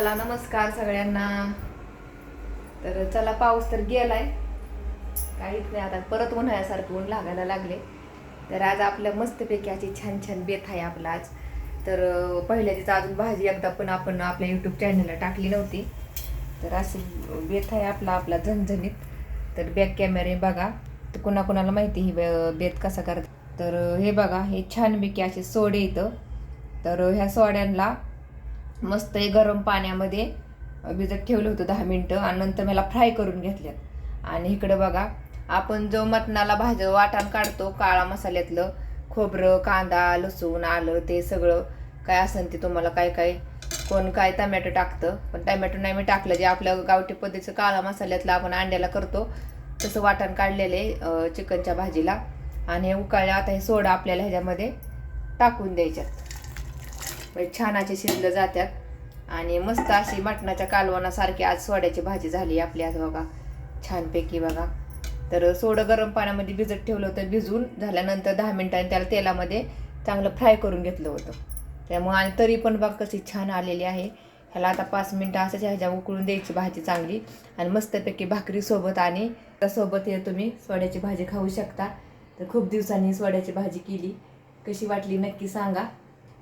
चला नमस्कार सगळ्यांना. तर चला पाऊस तर गेलाय. काहीच नाही आता परत उन्हाळ्यासारखं ऊन लागायला लागले. तर आज आपलं मस्तपैकी अशी छान छान बेत आहे आपला आज. तर पहिल्याचीच अजून भाजी एकदा पण आपण आपल्या यूट्यूब चॅनलला टाकली नव्हती. तर अशी बेत आहे आपला आपला झणझणीत. तर बॅक कॅमेरे बघा. तर कुणाकुणाला माहिती ही बेत कसा करतात? तर हे बघा हे छानपैकी असे सोडे इथं. तर ह्या सोड्यांना मस्त हे गरम पाण्यामध्ये भिजत ठेवलं होतं दहा मिनटं आणि नंतर मला फ्राय करून घेतल्यात. आणि इकडं बघा आपण जो मटणाला भाजी वाटण काढतो काळा मसाल्यातलं खोबरं कांदा लसूण आलं ते सगळं काय असेल ते तुम्हाला काय काय कोण काय टमॅटो टाकतं. पण टमॅटो नाही मी टाकलं जे आपल्या गावठी पद्धतीचं काळा मसाल्यातलं आपण अंड्याला करतो तसं वाटण काढलेलं आहे चिकनच्या भाजीला. आणि हे उकाळल्या आता हे सोडा आपल्याला ह्याच्यामध्ये टाकून द्यायच्यात. म्हणजे छान असे शिजलं जातात आणि मस्त अशी मटणाच्या कालवणासारखी आज सोड्याची भाजी झाली आपली आज बघा. छानपैकी बघा. तर सोडं गरम पाण्यामध्ये भिजत ठेवलं होतं भिजून झाल्यानंतर दहा मिनिटांनी त्याला तेलामध्ये चांगलं फ्राय करून घेतलं होतं. त्यामुळे आणि तरी पण बघ कशी छान आलेली आहे. ह्याला आता पाच मिनटं असंच ह्याच्या उकळून द्यायची भाजी चांगली. आणि मस्तपैकी भाकरीसोबत आणि त्यासोबत हे तुम्ही सोड्याची भाजी खाऊ शकता. तर खूप दिवसांनी सोड्याची भाजी केली. कशी वाटली नक्की सांगा.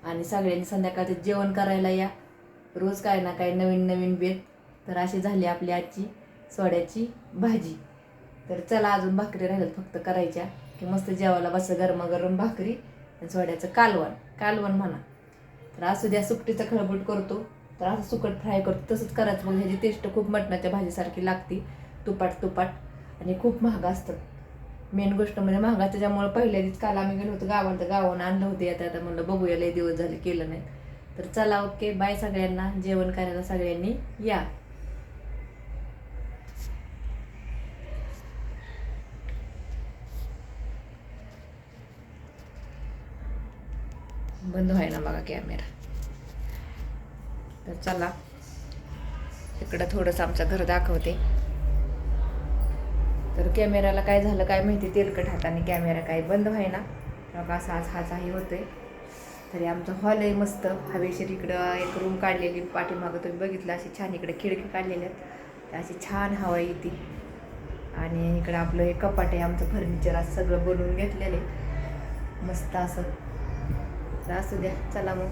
आणि सगळ्यांनी संध्याकाळचं जेवण करायला या. रोज काय ना काय नवीन नवीन बेत. तर अशी झाली आपली आजची सोड्याची भाजी. तर चला अजून भाकरी राहिल्यात फक्त करायच्या. की मस्त जेवायला बस गरमागरम भाकरी आणि सोड्याचं कालवण. कालवण म्हणा. तर असू द्या सुकटीचा खळबट करतो. तर असं सुकट फ्राय करतो. तसंच करायचं. मग ह्याची टेस्ट खूप मटणाच्या भाजीसारखी लागते. तुपाट तुपाट. आणि खूप महाग असतं. मेन गोष्ट म्हणजे महागा त्याच्यामुळे पहिल्या दिवस काल आम्ही गेलो होतो गावाला तर गावानं आणलं होते आता आता म्हणलं बघूया लय दिवस झाले केलं नाही तर चला ओके बाय सगळ्यांना जेवण करायला सगळ्यांनी या. बंद व्हायना बघा कॅमेरा. तर चला इकडं थोडंसं आमचं घर दाखवते. तर कॅमेऱ्याला काय झालं काय माहिती तेलकट हाताने कॅमेरा काय बंद व्हायना. ना असा आज हाचाही होतोय. तरी आमचं हॉल आहे मस्त. हवेशीर इकडं एक रूम काढलेली पाठीमागं तुम्ही बघितलं अशी छान इकडे खिडकी काढलेल्या आहेत. तर अशी छान हवा येते. आणि इकडं आपलं हे कपाट आहे आमचं फर्निचर असं सगळं बनवून घेतलेलं आहे. मस्त असं. तर असू द्या चला मग.